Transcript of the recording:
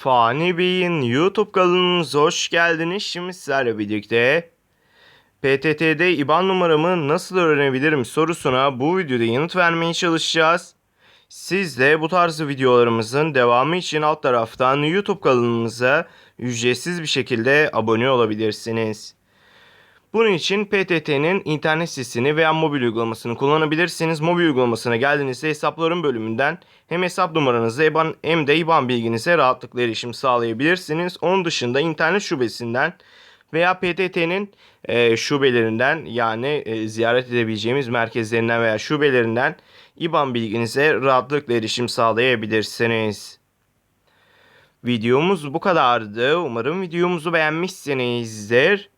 Fani Bey'in YouTube kanalımıza hoş geldiniz. Şimdi sizlerle birlikte PTT'de IBAN numaramı nasıl öğrenebilirim sorusuna bu videoda yanıt vermeye çalışacağız. Siz de bu tarz videolarımızın devamı için alt taraftan YouTube kanalımıza ücretsiz bir şekilde abone olabilirsiniz. Bunun için PTT'nin internet sitesini veya mobil uygulamasını kullanabilirsiniz. Mobil uygulamasına geldiğinizde hesapların bölümünden hem hesap numaranızı IBAN hem de IBAN bilginize rahatlıkla erişim sağlayabilirsiniz. Onun dışında internet şubesinden veya PTT'nin e, şubelerinden yani e, ziyaret edebileceğimiz merkezlerinden veya şubelerinden IBAN bilginize rahatlıkla erişim sağlayabilirsiniz. Videomuz bu kadardı. Umarım videomuzu beğenmişsinizdir.